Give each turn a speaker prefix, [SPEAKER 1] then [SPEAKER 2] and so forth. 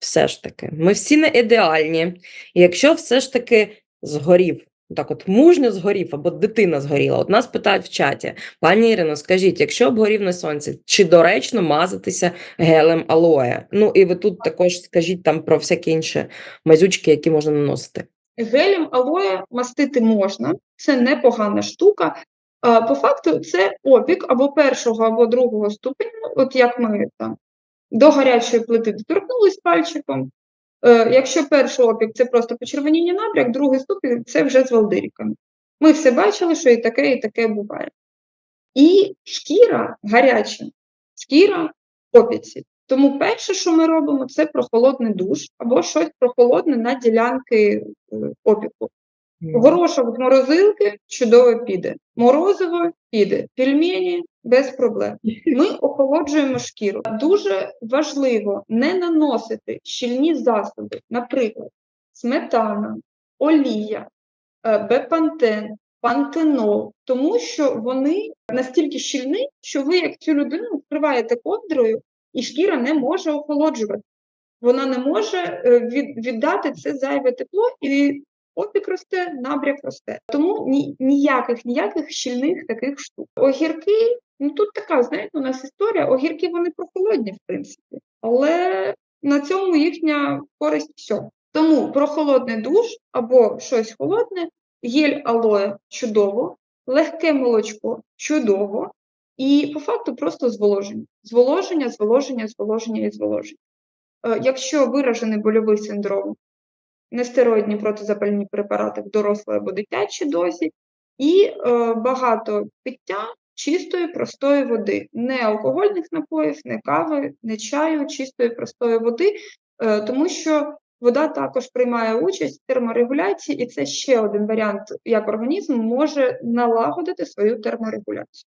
[SPEAKER 1] все ж таки, ми всі не ідеальні. І якщо все ж таки згорів, так от мужньо згорів або дитина згоріла, от нас питають в чаті, пані Ірино, скажіть, якщо обгорів на сонці, чи доречно мазатися гелем алоє? Ну і ви тут також скажіть там про всякі інші мазючки, які можна наносити.
[SPEAKER 2] Гелем алоє мастити можна, це непогана штука. По факту, це опік або першого, або другого ступеня, от як ми там до гарячої плити доторкнулись пальчиком. Е, Якщо перший опік це просто почервоніння набряк, другий ступінь це вже з валдиріками. Ми все бачили, що і таке, і таке буває. І шкіра гаряча, шкіра опіці. Тому перше, що ми робимо, це прохолодний душ або щось прохолодне на ділянки е, опіку. Горошок з морозилки чудово піде. Морозиво піде, пельмені без проблем. Ми охолоджуємо шкіру. Дуже важливо не наносити щільні засоби, наприклад, сметана, олія, е, бепантен, пантенол, тому що вони настільки щільні, що ви, як цю людину, вкриваєте ковдрою, і шкіра не може охолоджувати. Вона не може е, віддати це зайве тепло, і опік росте, набряк росте. Тому ні, ніяких ніяких щільних таких штук. Огірки, ну тут така, знаєте, у нас історія. Огірки вони прохолодні, в принципі, але на цьому їхня користь все. Тому прохолодний душ або щось холодне, гель алоє чудово, легке молочко чудово. І по факту просто зволоження. Зволоження, зволоження, зволоження і зволоження. Е, Якщо виражений больовий синдром, нестероїдні протизапальні препарати в дорослій або дитячій дозі, і е, багато пиття чистої простої води, не алкогольних напоїв, не кави, не чаю, чистої простої води, е, тому що вода також приймає участь в терморегуляції, і це ще один варіант, як організм може налагодити свою терморегуляцію.